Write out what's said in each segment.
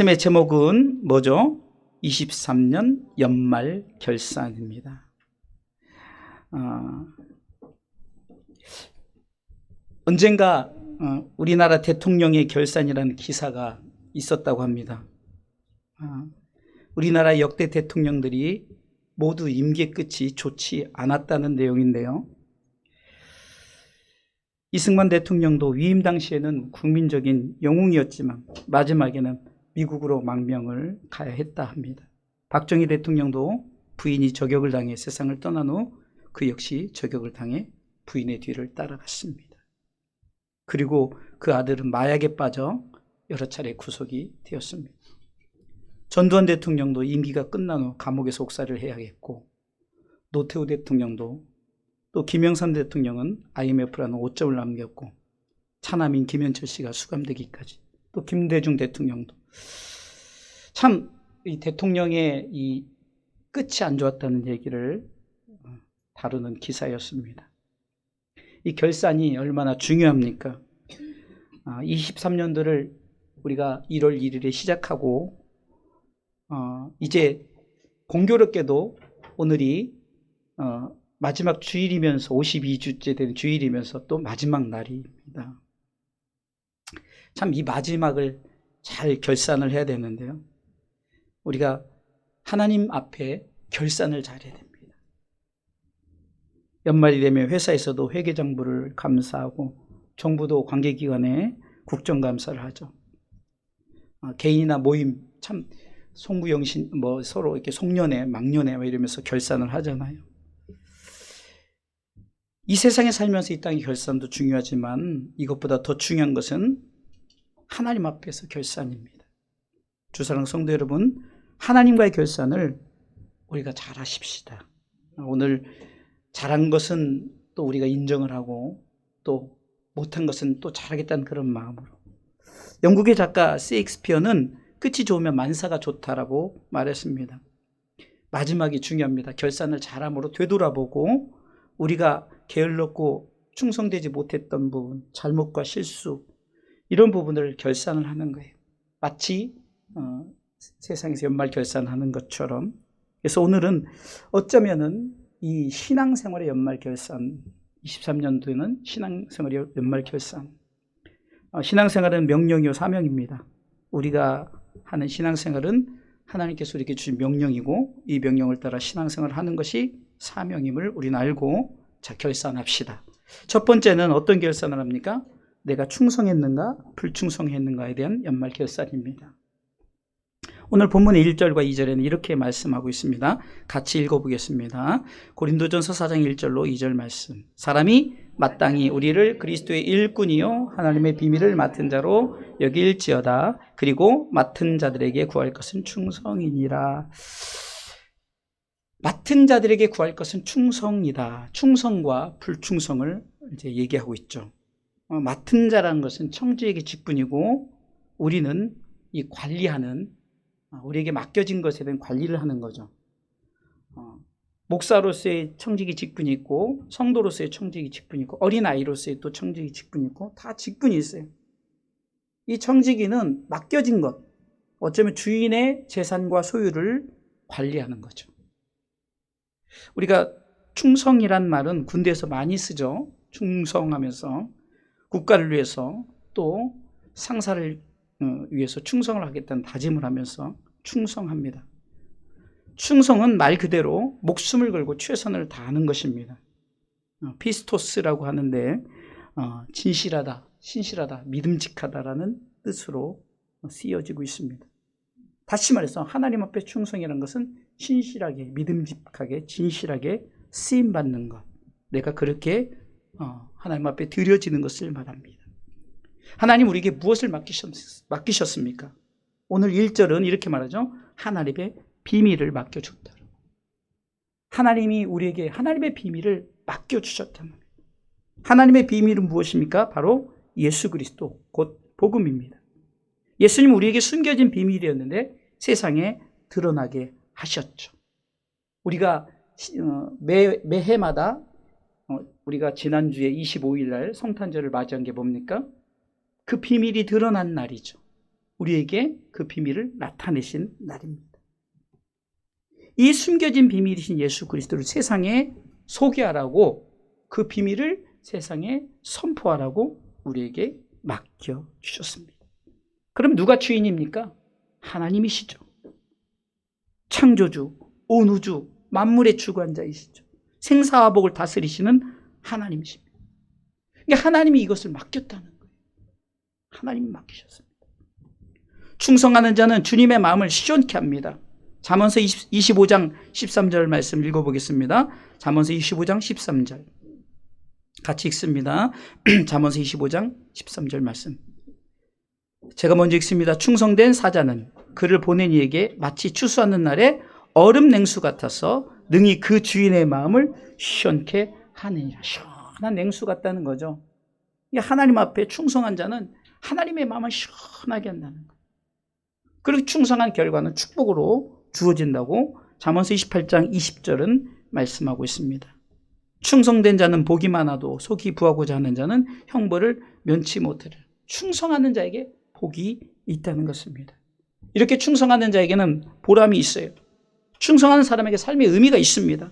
말씀의 제목은 뭐죠? 23년 연말 결산입니다. 어, 언젠가 어, 우리나라 대통령의 결산이라는 기사가 있었다고 합니다. 어, 우리나라 역대 대통령들이 모두 임기 끝이 좋지 않았다는 내용인데요. 이승만 대통령도 위임 당시에는 국민적인 영웅이었지만 마지막에는 미국으로 망명을 가야 했다 합니다. 박정희 대통령도 부인이 저격을 당해 세상을 떠난 후 그 역시 저격을 당해 부인의 뒤를 따라갔습니다. 그리고 그 아들은 마약에 빠져 여러 차례 구속이 되었습니다. 전두환 대통령도 임기가 끝난 후 감옥에서 옥살이를 해야 했고 노태우 대통령도 또 김영삼 대통령은 IMF라는 5점을 남겼고 차남인 김현철 씨가 수감되기까지 또 김대중 대통령도 참 이 대통령의 이 끝이 안 좋았다는 얘기를 다루는 기사였습니다. 이 결산이 얼마나 중요합니까? 23년도를 우리가 1월 1일에 시작하고 어, 이제 공교롭게도 오늘이 어, 마지막 주일이면서 52주째 된 주일이면서 또 마지막 날입니다. 참 이 마지막을 잘 결산을 해야 되는데요. 우리가 하나님 앞에 결산을 잘 해야 됩니다. 연말이 되면 회사에서도 회계장부를 감사하고 정부도 관계기관에 국정감사를 하죠. 어, 개인이나 모임 참 송구영신 뭐 서로 이렇게 송년회 막년회 뭐 이러면서 결산을 하잖아요. 이 세상에 살면서 이 땅의 결산도 중요하지만 이것보다 더 중요한 것은 하나님 앞에서 결산입니다. 주사랑 성도 여러분, 하나님과의 결산을 우리가 잘 하십시다. 오늘 잘한 것은 또 우리가 인정을 하고 또 못한 것은 또 잘하겠다는 그런 마음으로. 영국의 작가 세익스피어는 끝이 좋으면 만사가 좋다라고 말했습니다. 마지막이 중요합니다. 결산을 잘함으로 되돌아보고 우리가 게을렀고 충성되지 못했던 부분, 잘못과 실수 이런 부분을 결산을 하는 거예요. 마치 어, 세상에서 연말 결산하는 것처럼. 그래서 오늘은 어쩌면은 이 신앙생활의 연말 결산, 23년도에는 신앙생활의 연말 결산. 어, 신앙생활은 명령이요 사명입니다. 우리가 하는 신앙생활은 하나님께서 우리에게 주신 명령이고 이 명령을 따라 신앙생활을 하는 것이 사명임을 우리는 알고 자 결산합시다. 첫 번째는 어떤 결산을 합니까? 내가 충성했는가 불충성했는가에 대한 연말 결산입니다. 오늘 본문의 1절과 2절에는 이렇게 말씀하고 있습니다. 같이 읽어보겠습니다. 고린도전서 4장 1절로 2절 말씀. 사람이 마땅히 우리를 그리스도의 일꾼이요 하나님의 비밀을 맡은 자로 여길지어다. 그리고 맡은 자들에게 구할 것은 충성이니라. 맡은 자들에게 구할 것은 충성이다. 충성과 불충성을 이제 얘기하고 있죠. 어, 맡은 자라는 것은 청지에게 직분이고 우리는 이 관리하는 어, 우리에게 맡겨진 것에 대한 관리를 하는 거죠. 어, 목사로서의 청직이 직분이 있고 성도로서의 청직이 직분이 있고 어린아이로서의 또 청직이 직분이 있고 다 직분이 있어요. 이 청지기는 맡겨진 것, 어쩌면 주인의 재산과 소유를 관리하는 거죠. 우리가 충성이란 말은 군대에서 많이 쓰죠. 충성하면서 국가를 위해서 또 상사를 어, 위해서 충성을 하겠다는 다짐을 하면서 충성합니다. 충성은 말 그대로 목숨을 걸고 최선을 다하는 것입니다. 어, 피스토스라고 하는데 어, 진실하다, 신실하다, 믿음직하다라는 뜻으로 쓰여지고 있습니다. 다시 말해서 하나님 앞에 충성이라는 것은 신실하게, 믿음직하게, 진실하게 쓰임 받는 것. 내가 그렇게 하나님 앞에 드려지는 것을 말합니다. 하나님 우리에게 무엇을 맡기셨, 습니까 오늘 1절은 이렇게 말하죠. 하나님의 비밀을 맡겨줬다. 하나님이 우리에게 하나님의 비밀을 맡겨주셨다. 하나님의 비밀은 무엇입니까? 바로 예수 그리스도, 곧 복음입니다. 예수님 우리에게 숨겨진 비밀이었는데 세상에 드러나게 하셨죠. 우리가 어, 매, 매해마다 어, 우리가 지난주에 25일 날 성탄절을 맞이한 게 뭡니까? 그 비밀이 드러난 날이죠. 우리에게 그 비밀을 나타내신 날입니다. 이 숨겨진 비밀이신 예수 그리스도를 세상에 소개하라고 그 비밀을 세상에 선포하라고 우리에게 맡겨 주셨습니다. 그럼 누가 주인입니까? 하나님이시죠. 창조주, 온 우주, 만물의 주관자이시죠. 생사화복을 다스리시는 하나님이십니다. 그러니까 하나님이 이것을 맡겼다는 거예요. 하나님이 맡기셨습니다. 충성하는 자는 주님의 마음을 시원케 합니다. 잠언서 25장 13절 말씀 읽어보겠습니다. 잠언서 25장 13절. 같이 읽습니다. 잠언서 25장 13절 말씀. 제가 먼저 읽습니다. 충성된 사자는 그를 보낸 이에게 마치 추수하는 날에 얼음 냉수 같아서 능히 그 주인의 마음을 시원케 하느니라. 시원한 냉수 같다는 거죠. 이 하나님 앞에 충성한 자는 하나님의 마음을 시원하게 한다는 거예요. 그리고 충성한 결과는 축복으로 주어진다고 잠언서 28장 20절은 말씀하고 있습니다. 충성된 자는 복이 많아도 속이 부하고자 하는 자는 형벌을 면치 못하리라. 충성하는 자에게 복이 있다는 것입니다. 이렇게 충성하는 자에게는 보람이 있어요. 충성하는 사람에게 삶의 의미가 있습니다.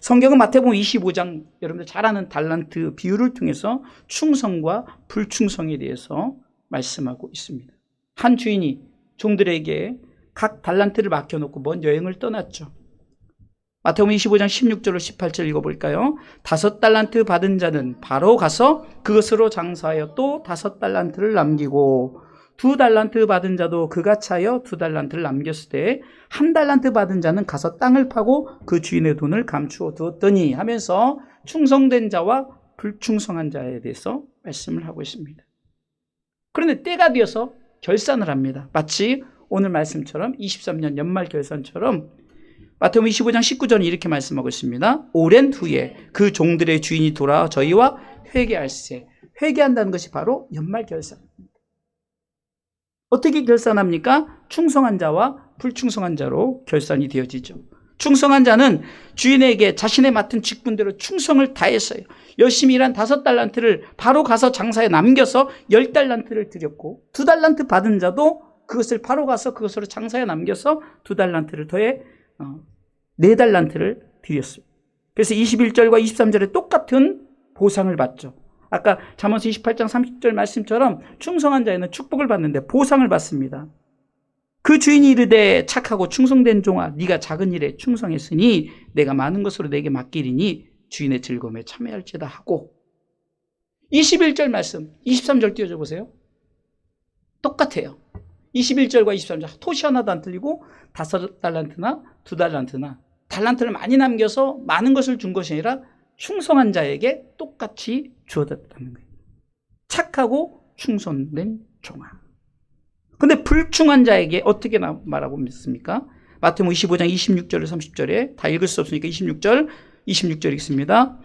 성경은 마태복음 25장 여러분들 잘 아는 달란트 비유를 통해서 충성과 불충성에 대해서 말씀하고 있습니다. 한 주인이 종들에게 각 달란트를 맡겨놓고 먼 여행을 떠났죠. 마태복음 25장 16절로 18절 읽어볼까요? 다섯 달란트 받은 자는 바로 가서 그것으로 장사하여 또 다섯 달란트를 남기고 두 달란트 받은 자도 그가 차여 두 달란트를 남겼을 때 한 달란트 받은 자는 가서 땅을 파고 그 주인의 돈을 감추어 두었더니 하면서 충성된 자와 불충성한 자에 대해서 말씀을 하고 있습니다. 그런데 때가 되어서 결산을 합니다. 마치 오늘 말씀처럼 23년 연말 결산처럼 마태복음 25장 19절은 이렇게 말씀하고 있습니다. 오랜 후에 그 종들의 주인이 돌아 저희와 회개할세. 회개한다는 것이 바로 연말 결산입니다. 어떻게 결산합니까? 충성한 자와 불충성한 자로 결산이 되어지죠. 충성한 자는 주인에게 자신의 맡은 직분대로 충성을 다했어요. 열심히 일한 다섯 달란트를 바로 가서 장사에 남겨서 열 달란트를 드렸고 두 달란트 받은 자도 그것을 바로 가서 그것으로 장사에 남겨서 두 달란트를 더해 어, 네 달란트를 드렸어요. 그래서 21절과 23절에 똑같은 보상을 받죠. 아까 잠언서 28장 30절 말씀처럼 충성한 자에는 축복을 받는데 보상을 받습니다. 그 주인이 이르되 착하고 충성된 종아 네가 작은 일에 충성했으니 내가 많은 것으로 내게 맡기리니 주인의 즐거움에 참여할지다 하고 21절 말씀 23절 띄워줘 보세요. 똑같아요. 21절과 23절 토시 하나도 안 틀리고 다섯 달란트나 두 달란트나 달란트를 많이 남겨서 많은 것을 준 것이 아니라 충성한 자에게 똑같이 주어졌다는 거예요. 착하고 충성된 종아. 근데 불충한 자에게 어떻게 말하고 있습니까? 마태복음 25장 26절에 30절에 다 읽을 수 없으니까 26절 26절 읽습니다.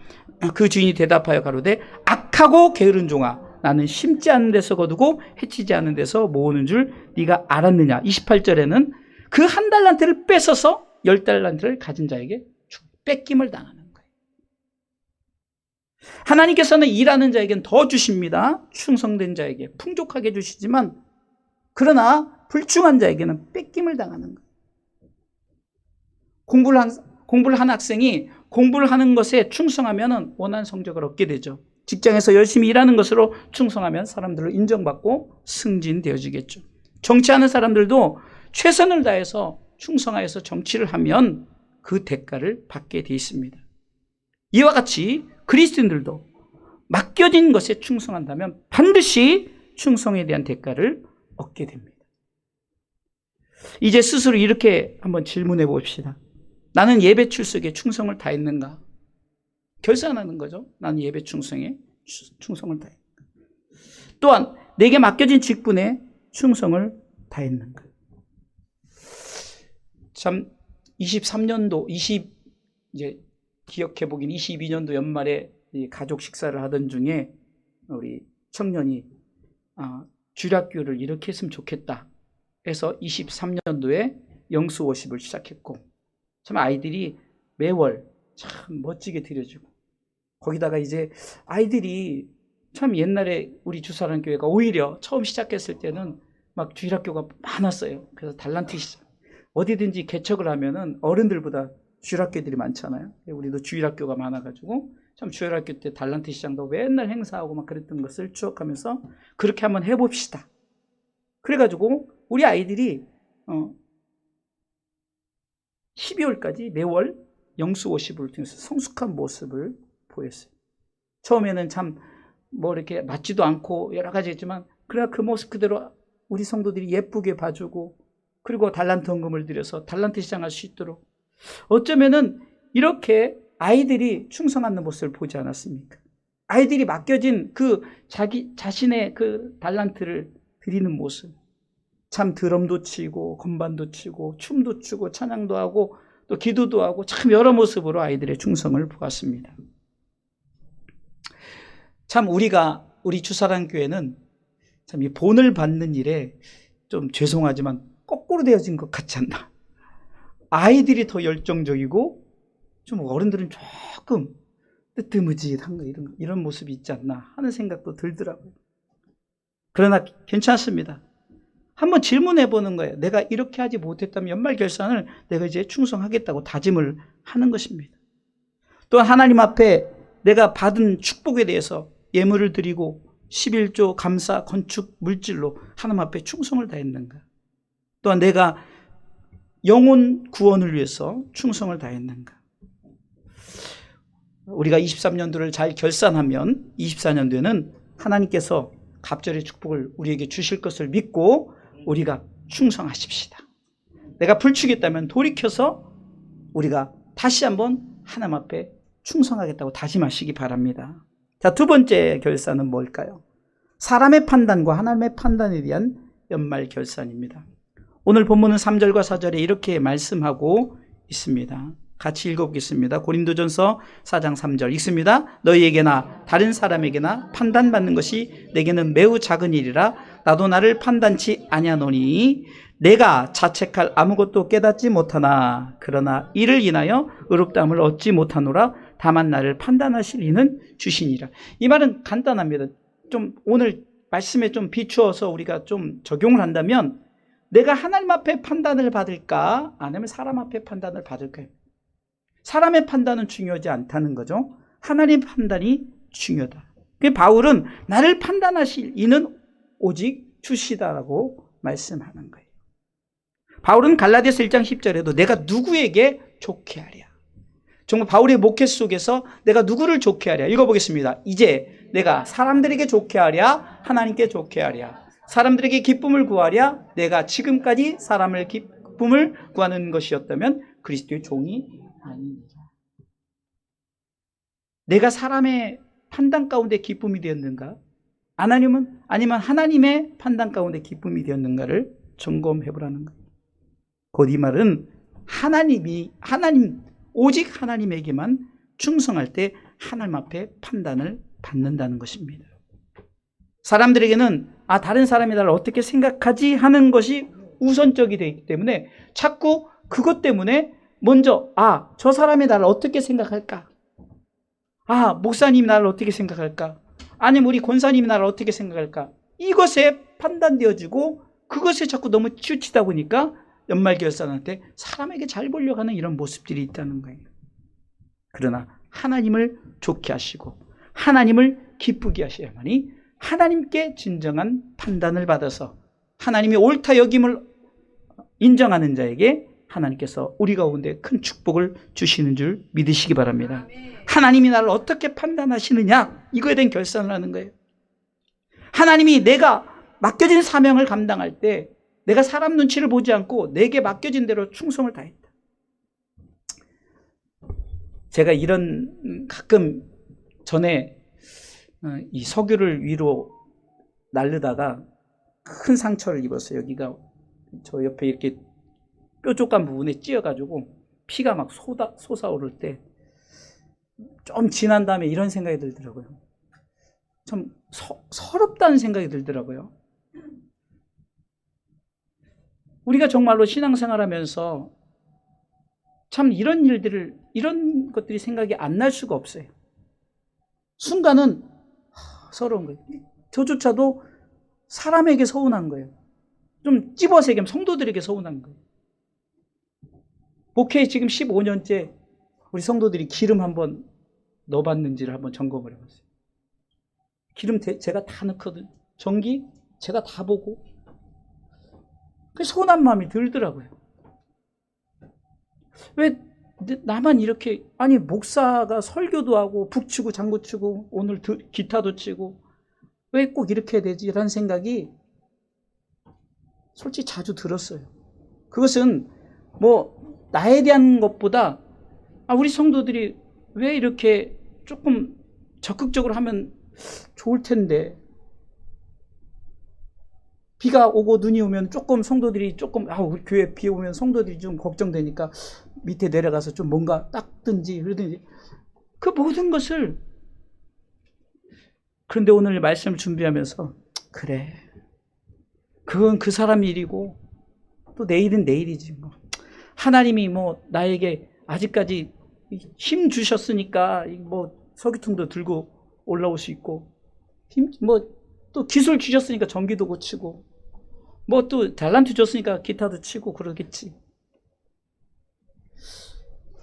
그 주인이 대답하여 가로되 악하고 게으른 종아 나는 심지 않는 데서 거두고 해치지 않는 데서 모으는 줄 네가 알았느냐. 28절에는 그 한 달란트를 뺏어서 열 달란트를 가진 자에게 뺏김을 당하는. 하나님께서는 일하는 자에게는 더 주십니다. 충성된 자에게 풍족하게 주시지만 그러나 불충한 자에게는 뺏김을 당하는 거예요. 공부를 한, 공부를 한 학생이 공부를 하는 것에 충성하면 원하는 성적을 얻게 되죠. 직장에서 열심히 일하는 것으로 충성하면 사람들을 인정받고 승진되어지겠죠. 정치하는 사람들도 최선을 다해서 충성하여서 정치를 하면 그 대가를 받게 돼 있습니다. 이와 같이 그리스도인들도 맡겨진 것에 충성한다면 반드시 충성에 대한 대가를 얻게 됩니다. 이제 스스로 이렇게 한번 질문해 봅시다. 나는 예배 출석에 충성을 다했는가? 결산하는 거죠. 나는 예배 충성에 충성을 다했는가? 또한 내게 맡겨진 직분에 충성을 다했는가? 참 23년도 20 이제 기억해 보긴 22년도 연말에 가족 식사를 하던 중에 우리 청년이 아, 주략교를 이렇게 했으면 좋겠다 해서 23년도에 영수 워십을 시작했고 참 아이들이 매월 참 멋지게 드려주고 거기다가 이제 아이들이 참 옛날에 우리 주사랑 교회가 오히려 처음 시작했을 때는 막 주일학교가 많았어요. 그래서 달란트 시장. 어디든지 개척을 하면은 어른들보다 주일학교들이 많잖아요. 우리도 주일학교가 많아가지고 참 주일학교 때 달란트 시장도 맨날 행사하고 막 그랬던 것을 추억하면서 그렇게 한번 해봅시다. 그래가지고 우리 아이들이 어 12월까지 매월 영수 50을 통해서 성숙한 모습을 보였어요. 처음에는 참 뭐 이렇게 맞지도 않고 여러 가지 했지만 그래야 그 모습 그대로 우리 성도들이 예쁘게 봐주고 그리고 달란트 헌금을 들여서 달란트 시장할 수 있도록 어쩌면은 이렇게 아이들이 충성하는 모습을 보지 않았습니까? 아이들이 맡겨진 그 자기 자신의 그 달란트를 드리는 모습. 참 드럼도 치고 건반도 치고 춤도 추고 찬양도 하고 또 기도도 하고 참 여러 모습으로 아이들의 충성을 보았습니다. 참 우리가 우리 주사랑 교회는 참 이 본을 받는 일에 좀 죄송하지만 거꾸로 되어진 것 같지 않나. 아이들이 더 열정적이고 좀 어른들은 조금 뜨뜨무짓한 거 이런 이런 모습이 있지 않나 하는 생각도 들더라고요. 그러나 괜찮습니다. 한번 질문해 보는 거예요. 내가 이렇게 하지 못했다면 연말 결산을 내가 이제 충성하겠다고 다짐을 하는 것입니다. 또 하나님 앞에 내가 받은 축복에 대해서 예물을 드리고 11조 감사 건축 물질로 하나님 앞에 충성을 다했는가? 또한 내가 영혼 구원을 위해서 충성을 다했는가? 우리가 23년도를 잘 결산하면 24년도에는 하나님께서 갑절의 축복을 우리에게 주실 것을 믿고 우리가 충성하십시다. 내가 불추겠다면 돌이켜서 우리가 다시 한번 하나님 앞에 충성하겠다고 다짐하시기 바랍니다. 자, 두 번째 결산은 뭘까요? 사람의 판단과 하나님의 판단에 대한 연말 결산입니다. 오늘 본문은 3절과 4절에 이렇게 말씀하고 있습니다. 같이 읽어보겠습니다. 고린도전서 4장 3절 읽습니다. 너희에게나 다른 사람에게나 판단받는 것이 내게는 매우 작은 일이라 나도 나를 판단치 아니하노니 내가 자책할 아무것도 깨닫지 못하나 그러나 이를 인하여 의롭다함을 얻지 못하노라 다만 나를 판단하실 이는 주시니라. 이 말은 간단합니다. 좀 오늘 말씀에 좀 비추어서 우리가 좀 적용을 한다면 내가 하나님 앞에 판단을 받을까 아니면 사람 앞에 판단을 받을까요? 사람의 판단은 중요하지 않다는 거죠. 하나님 판단이 중요하다. 그 바울은 나를 판단하실 이는 오직 주시다라고 말씀하는 거예요. 바울은 갈라디아서 1장 10절에도 내가 누구에게 좋게 하랴. 정말 바울의 목회 속에서 내가 누구를 좋게 하랴. 읽어보겠습니다. 이제 내가 사람들에게 좋게 하랴. 하나님께 좋게 하랴. 사람들에게 기쁨을 구하랴. 내가 지금까지 사람을 기쁨을 구하는 것이었다면 그리스도의 종이 아닙니다. 내가 사람의 판단 가운데 기쁨이 되었는가? 하나님은 아니면 하나님의 판단 가운데 기쁨이 되었는가를 점검해 보라는 거예요. 곧 이 말은 하나님이 하나님 오직 하나님에게만 충성할 때 하나님 앞에 판단을 받는다는 것입니다. 사람들에게는 아 다른 사람이 나를 어떻게 생각하지 하는 것이 우선적이 되기 때문에 자꾸 그것 때문에 먼저 아 저 사람이 나를 어떻게 생각할까? 아 목사님이 나를 어떻게 생각할까? 아니면 우리 권사님이 나를 어떻게 생각할까? 이것에 판단되어지고 그것에 자꾸 너무 치우치다 보니까 연말결산한테 사람에게 잘 보려고 하는 이런 모습들이 있다는 거예요. 그러나 하나님을 좋게 하시고 하나님을 기쁘게 하셔야만이 하나님께 진정한 판단을 받아서 하나님이 옳다 여김을 인정하는 자에게 하나님께서 우리 가운데 큰 축복을 주시는 줄 믿으시기 바랍니다. 하나님이 나를 어떻게 판단하시느냐 이거에 대한 결산을 하는 거예요. 하나님이 내가 맡겨진 사명을 감당할 때 내가 사람 눈치를 보지 않고 내게 맡겨진 대로 충성을 다했다. 제가 이런 음, 가끔 전에 어, 이 석유를 위로 날르다가 큰 상처를 입었어요. 여기가 저 옆에 이렇게 뾰족한 부분에 찧어가지고 피가 막 쏟아, 솟아오를 때 좀 지난 다음에 이런 생각이 들더라고요. 참 서, 서럽다는 생각이 들더라고요. 우리가 정말로 신앙생활 하면서 참 이런 일들을, 이런 것들이 생각이 안 날 수가 없어요. 순간은 하, 서러운 거예요. 저조차도 사람에게 서운한 거예요. 좀 찝어서 얘기하면 성도들에게 서운한 거예요. 목회 지금 15년째 우리 성도들이 기름 한번 넣어봤는지를 한번 점검을 해봤어요. 기름 대- 제가 다 넣거든요. 전기 제가 다 보고 그 서운한 마음이 들더라고요. 왜 나만 이렇게 아니 목사가 설교도 하고 북치고 장구치고 오늘 드- 기타도 치고 왜 꼭 이렇게 해야 되지? 라는 생각이 솔직히 자주 들었어요. 그것은 뭐 나에 대한 것보다 아, 우리 성도들이 왜 이렇게 조금 적극적으로 하면 좋을 텐데 비가 오고 눈이 오면 조금 성도들이 조금 아 우리 교회 비 오면 성도들이 좀 걱정되니까 밑에 내려가서 좀 뭔가 닦든지 그러든지 그 모든 것을 그런데 오늘 말씀을 준비하면서 그래 그건 그 사람 일이고 또 내일은 내일이지 뭐 하나님이 뭐 나에게 아직까지 힘 주셨으니까 뭐 서기통도 들고 올라올 수 있고 힘 뭐 또 기술 주셨으니까 전기도 고치고 뭐 또 달란트 줬으니까 기타도 치고 그러겠지.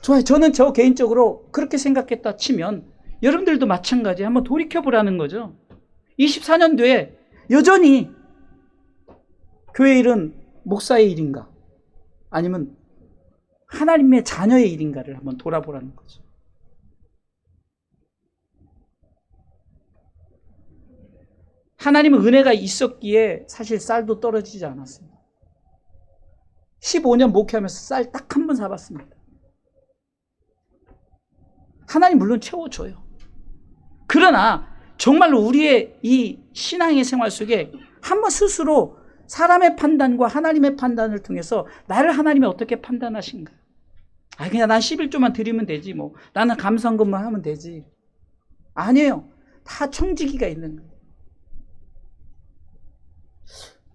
좋아요. 저는 저 개인적으로 그렇게 생각했다 치면 여러분들도 마찬가지 한번 돌이켜 보라는 거죠. 24년 뒤에 여전히 교회 일은 목사의 일인가? 아니면 하나님의 자녀의 일인가를 한번 돌아보라는 거죠. 하나님은 은혜가 있었기에 사실 쌀도 떨어지지 않았습니다. 15년 목회하면서 쌀 딱 한 번 사봤습니다. 하나님 물론 채워줘요. 그러나 정말로 우리의 이 신앙의 생활 속에 한번 스스로 사람의 판단과 하나님의 판단을 통해서 나를 하나님이 어떻게 판단하신가? 아, 그냥 난 11조만 드리면 되지, 뭐. 나는 감사한 것만 하면 되지. 아니에요. 다 청지기가 있는 거예요.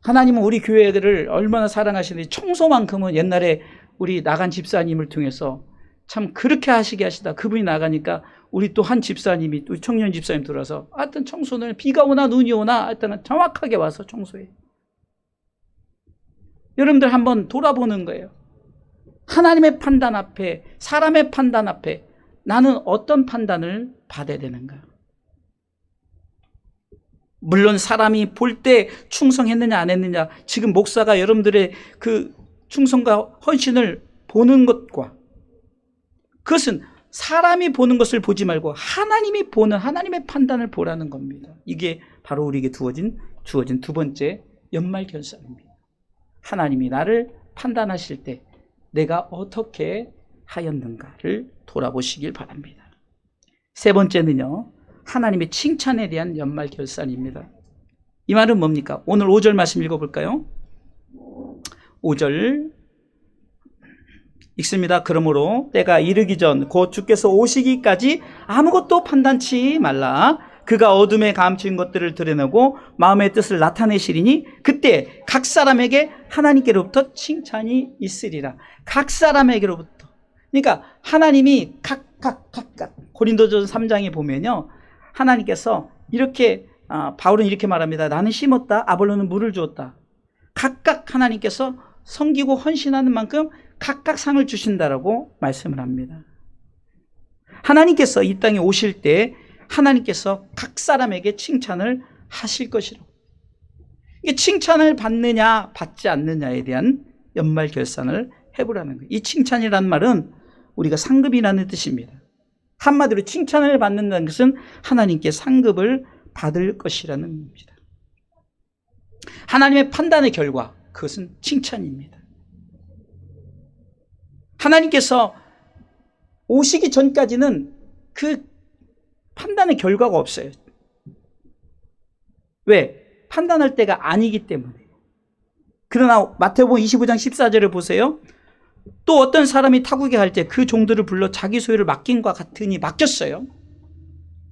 하나님은 우리 교회들을 얼마나 사랑하시는지 청소만큼은 옛날에 우리 나간 집사님을 통해서 참 그렇게 하시게 하시다. 그분이 나가니까 우리 또 한 집사님이 또 청년 집사님 들어서 하여튼 청소는 비가 오나 눈이 오나 하여튼 정확하게 와서 청소해. 여러분들 한번 돌아보는 거예요. 하나님의 판단 앞에 사람의 판단 앞에 나는 어떤 판단을 받아야 되는가? 물론 사람이 볼 때 충성했느냐 안 했느냐 지금 목사가 여러분들의 그 충성과 헌신을 보는 것과 그것은 사람이 보는 것을 보지 말고 하나님이 보는 하나님의 판단을 보라는 겁니다. 이게 바로 우리에게 주어진 주어진 두 번째 연말 결산입니다. 하나님이 나를 판단하실 때 내가 어떻게 하였는가를 돌아보시길 바랍니다. 세 번째는요. 하나님의 칭찬에 대한 연말 결산입니다. 이 말은 뭡니까? 오늘 5절 말씀 읽어볼까요? 5절 읽습니다. 그러므로 때가 이르기 전 곧 주께서 오시기까지 아무것도 판단치 말라. 그가 어둠에 감추인 것들을 드러내고 마음의 뜻을 나타내시리니 그때 각 사람에게 하나님께로부터 칭찬이 있으리라. 각 사람에게로부터. 그러니까 하나님이 각각 각각 고린도전 3장에 보면요. 하나님께서 이렇게 아, 바울은 이렇게 말합니다. 나는 심었다. 아볼로는 물을 주었다. 각각 하나님께서 섬기고 헌신하는 만큼 각각 상을 주신다라고 말씀을 합니다. 하나님께서 이 땅에 오실 때 하나님께서 각 사람에게 칭찬을 하실 것이라고. 이게 칭찬을 받느냐 받지 않느냐에 대한 연말 결산을 해보라는 거예요. 이 칭찬이라는 말은 우리가 상급이라는 뜻입니다. 한마디로 칭찬을 받는다는 것은 하나님께 상급을 받을 것이라는 겁니다. 하나님의 판단의 결과, 그것은 칭찬입니다. 하나님께서 오시기 전까지는 그 판단의 결과가 없어요. 왜? 판단할 때가 아니기 때문에. 그러나 마태복음 25장 14절을 보세요. 또 어떤 사람이 타국에 갈 때 그 종들을 불러 자기 소유를 맡긴과 같으니 맡겼어요.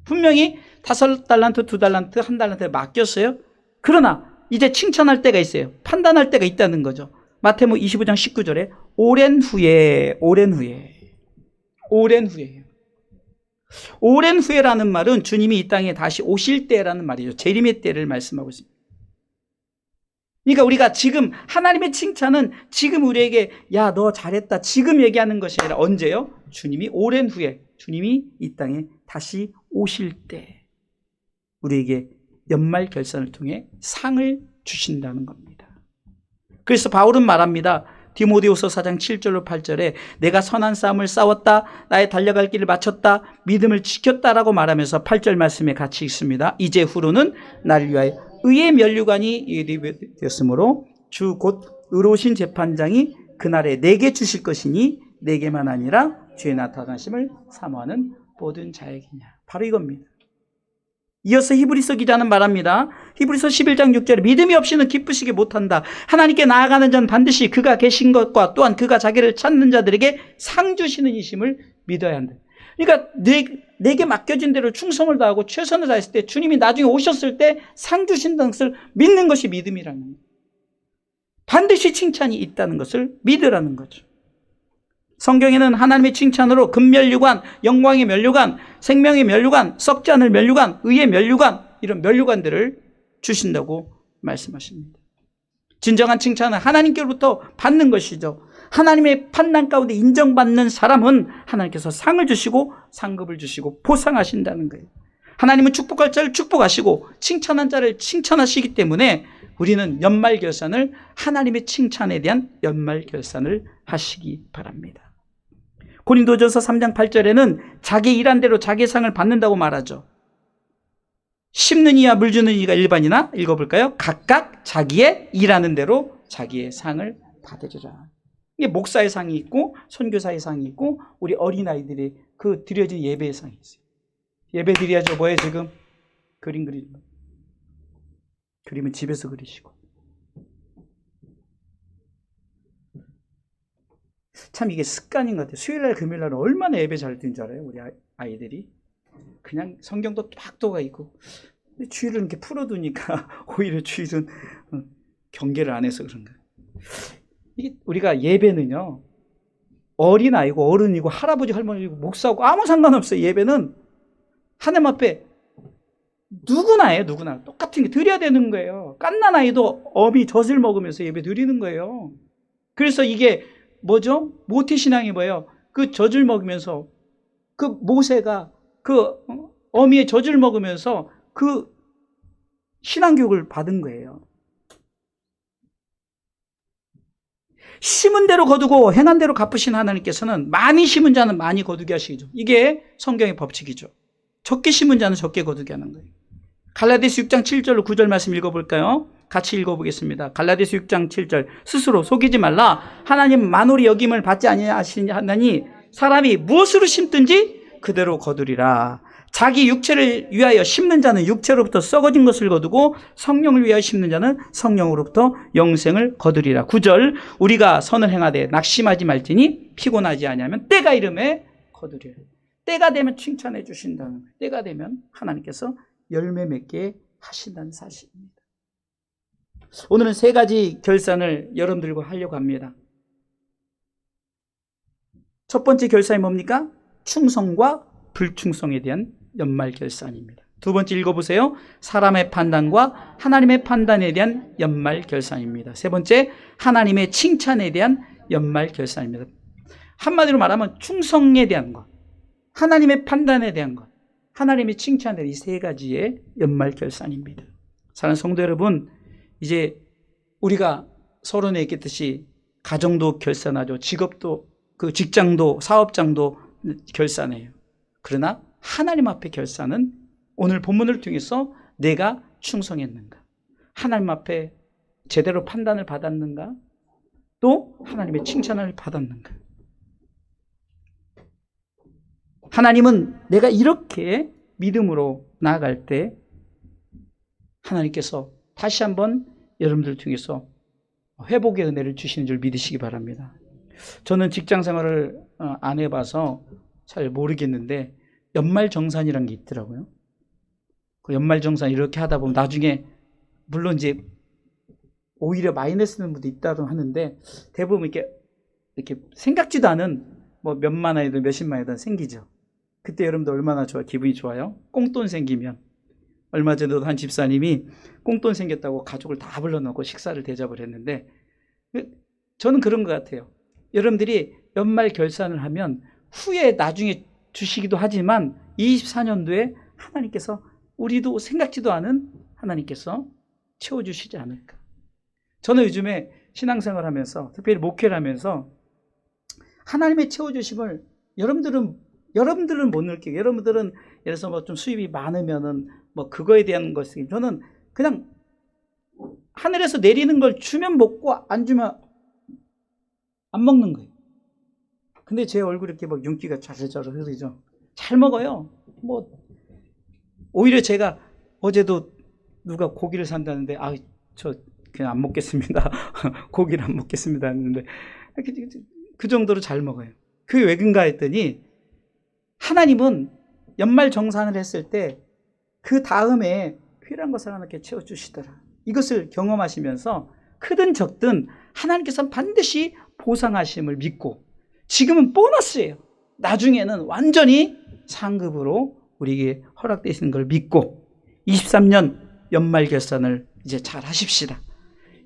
분명히 다섯 달란트, 두 달란트, 한 달란트 맡겼어요. 그러나 이제 칭찬할 때가 있어요. 판단할 때가 있다는 거죠. 마태복음 25장 19절에 오랜 후에 오랜 후에 오랜 후에 오랜 후에라는 말은 주님이 이 땅에 다시 오실 때라는 말이죠. 재림의 때를 말씀하고 있습니다. 그러니까 우리가 지금 하나님의 칭찬은 지금 우리에게 야 너 잘했다 지금 얘기하는 것이 아니라 언제요? 주님이 오랜 후에 주님이 이 땅에 다시 오실 때 우리에게 연말 결산을 통해 상을 주신다는 겁니다. 그래서 바울은 말합니다. 디모데후서 4장 7절로 8절에 내가 선한 싸움을 싸웠다 나의 달려갈 길을 마쳤다 믿음을 지켰다라고 말하면서 8절 말씀에 같이 있습니다. 이제 후로는 나를 위하여 의의 면류관이 예비되었으므로 주 곧 의로우신 재판장이 그날에 내게 주실 것이니 내게만 아니라 주의 나타나심을 사모하는 모든 자에게냐. 바로 이겁니다. 이어서 히브리서 기자는 말합니다. 히브리서 11장 6절에 믿음이 없이는 기쁘시게 못한다. 하나님께 나아가는 자는 반드시 그가 계신 것과 또한 그가 자기를 찾는 자들에게 상 주시는 이심을 믿어야 한다. 그러니까 내, 내게 맡겨진 대로 충성을 다하고 최선을 다했을 때 주님이 나중에 오셨을 때 상 주신다는 것을 믿는 것이 믿음이라는 거예요. 반드시 칭찬이 있다는 것을 믿으라는 거죠. 성경에는 하나님의 칭찬으로 금면류관, 영광의 면류관, 생명의 면류관, 썩지 않을 면류관, 의의 면류관 이런 면류관들을 주신다고 말씀하십니다. 진정한 칭찬은 하나님께로부터 받는 것이죠. 하나님의 판단 가운데 인정받는 사람은 하나님께서 상을 주시고 상급을 주시고 보상하신다는 거예요. 하나님은 축복할 자를 축복하시고 칭찬한 자를 칭찬하시기 때문에 우리는 연말 결산을 하나님의 칭찬에 대한 연말 결산을 하시기 바랍니다. 고린도전서 3장 8절에는 자기 일한 대로 자기 상을 받는다고 말하죠. 심는 이와 물 주는 이가 일반이나 읽어볼까요? 각각 자기의 일하는 대로 자기의 상을 받으리라. 이게 목사의 상이 있고 선교사의 상이 있고 우리 어린아이들이 그 드려진 예배의 상이 있어요. 예배 드려야죠. 뭐예요 지금? 그림 그리는 거. 그림은 집에서 그리시고. 참 이게 습관인 것 같아요. 수요일 날 금요일날 얼마나 예배 잘 드는 줄 알아요? 우리 아이- 아이들이. 그냥 성경도 딱 도가 있고. 근데 주일은 이렇게 풀어두니까 오히려 주일은 어, 경계를 안 해서 그런가. 이게 우리가 예배는요. 어린 아이고 어른이고 할아버지 할머니고 목사고 아무 상관없어요. 예배는 하나님 앞에 누구나 해요. 누구나 똑같은 게 드려야 되는 거예요. 깐난 아이도 어미 젖을 먹으면서 예배 드리는 거예요. 그래서 이게 뭐죠? 모태 신앙이 뭐예요? 그 젖을 먹으면서 그 모세가 그 어? 어미의 젖을 먹으면서 그 신앙 교육을 받은 거예요. 심은 대로 거두고 행한 대로 갚으신 하나님께서는 많이 심은 자는 많이 거두게 하시죠. 이게 성경의 법칙이죠. 적게 심은 자는 적게 거두게 하는 거예요. 갈라디아서 6장 7절로 9절 말씀 읽어볼까요? 같이 읽어보겠습니다. 갈라디아서 6장 7절 스스로 속이지 말라 하나님 만홀이 여김을 받지 아니하시나니 사람이 무엇으로 심든지 그대로 거두리라. 자기 육체를 위하여 심는 자는 육체로부터 썩어진 것을 거두고 성령을 위하여 심는 자는 성령으로부터 영생을 거두리라. 9절 우리가 선을 행하되 낙심하지 말지니 피곤하지 아니하면 때가 이름에 거두리라. 때가 되면 칭찬해 주신다는. 때가 되면 하나님께서 열매 맺게 하신다는 사실입니다. 오늘은 세 가지 결산을 여러분들과 하려고 합니다. 첫 번째 결산이 뭡니까? 충성과 불충성에 대한 연말 결산입니다. 두 번째 읽어보세요. 사람의 판단과 하나님의 판단에 대한 연말 결산입니다. 세 번째, 하나님의 칭찬에 대한 연말 결산입니다. 한마디로 말하면 충성에 대한 것, 하나님의 판단에 대한 것, 하나님의 칭찬에 대한 이 세 가지의 연말 결산입니다. 사랑하는 성도 여러분, 이제 우리가 서론에 있겠듯이 가정도 결산하죠. 직업도, 그 직장도, 사업장도 결산해요. 그러나 하나님 앞에 결산은 오늘 본문을 통해서 내가 충성했는가? 하나님 앞에 제대로 판단을 받았는가? 또 하나님의 칭찬을 받았는가? 하나님은 내가 이렇게 믿음으로 나아갈 때 하나님께서 다시 한번 여러분들 통해서 회복의 은혜를 주시는 줄 믿으시기 바랍니다. 저는 직장 생활을 어, 안 해봐서 잘 모르겠는데 연말 정산이라는 게 있더라고요. 그 연말 정산 이렇게 하다 보면 나중에 물론 이제 오히려 마이너스는 분도 있다고 하는데 대부분 이렇게 이렇게 생각지도 않은 뭐 몇만 원이든 몇십만 원이든 생기죠. 그때 여러분들 얼마나 좋아 기분이 좋아요? 꽁돈 생기면 얼마 전에도 한 집사님이 꽁돈 생겼다고 가족을 다 불러놓고 식사를 대접을 했는데 저는 그런 것 같아요. 여러분들이 연말 결산을 하면 후에 나중에 주시기도 하지만 24년도에 하나님께서 우리도 생각지도 않은 하나님께서 채워주시지 않을까. 저는 요즘에 신앙생활 하면서 특별히 목회를 하면서 하나님의 채워주심을 여러분들은 여러분들은 못 느끼고 여러분들은 예를 들어서 뭐 좀 수입이 많으면은 뭐 그거에 대한 것이 저는 그냥 하늘에서 내리는 걸 주면 먹고 안 주면 안 먹는 거예요. 근데 제 얼굴 이렇게 막 윤기가 좌르좌르 흐르죠. 잘 먹어요. 뭐 오히려 제가 어제도 누가 고기를 산다는데 아 저 그냥 안 먹겠습니다. 고기를 안 먹겠습니다 했는데 그, 그 정도로 잘 먹어요. 그게 왜 그런가 했더니 하나님은 연말 정산을 했을 때 그 다음에 필요한 것을 하나님께 채워주시더라. 이것을 경험하시면서 크든 적든 하나님께서는 반드시 보상하심을 믿고 지금은 보너스예요. 나중에는 완전히 상급으로 우리에게 허락되시는 걸 믿고 23년 연말 결산을 이제 잘 하십시다.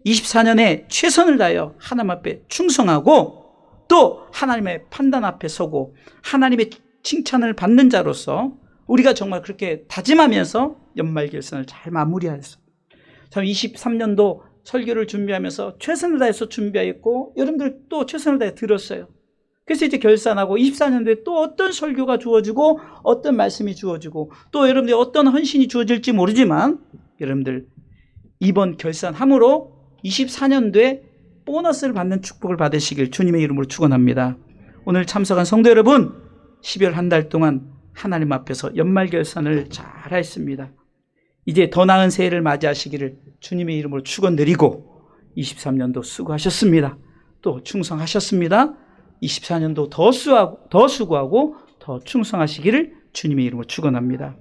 24년에 최선을 다하여 하나님 앞에 충성하고 또 하나님의 판단 앞에 서고 하나님의 칭찬을 받는 자로서 우리가 정말 그렇게 다짐하면서 연말 결산을 잘 마무리하였어. 참 23년도 설교를 준비하면서 최선을 다해서 준비했고 여러분들 또 최선을 다해 들었어요. 그래서 이제 결산하고 24년도에 또 어떤 설교가 주어지고 어떤 말씀이 주어지고 또 여러분들 어떤 헌신이 주어질지 모르지만 여러분들 이번 결산함으로 24년도에 보너스를 받는 축복을 받으시길 주님의 이름으로 축원합니다. 오늘 참석한 성도 여러분 12월 한 달 동안 하나님 앞에서 연말 결산을 잘 하였습니다. 이제 더 나은 새해를 맞이하시기를 주님의 이름으로 축원드리고 23년도 수고하셨습니다. 또 충성하셨습니다. 24년도 더 수하고 더 수고하고 더 충성하시기를 주님의 이름으로 축원합니다.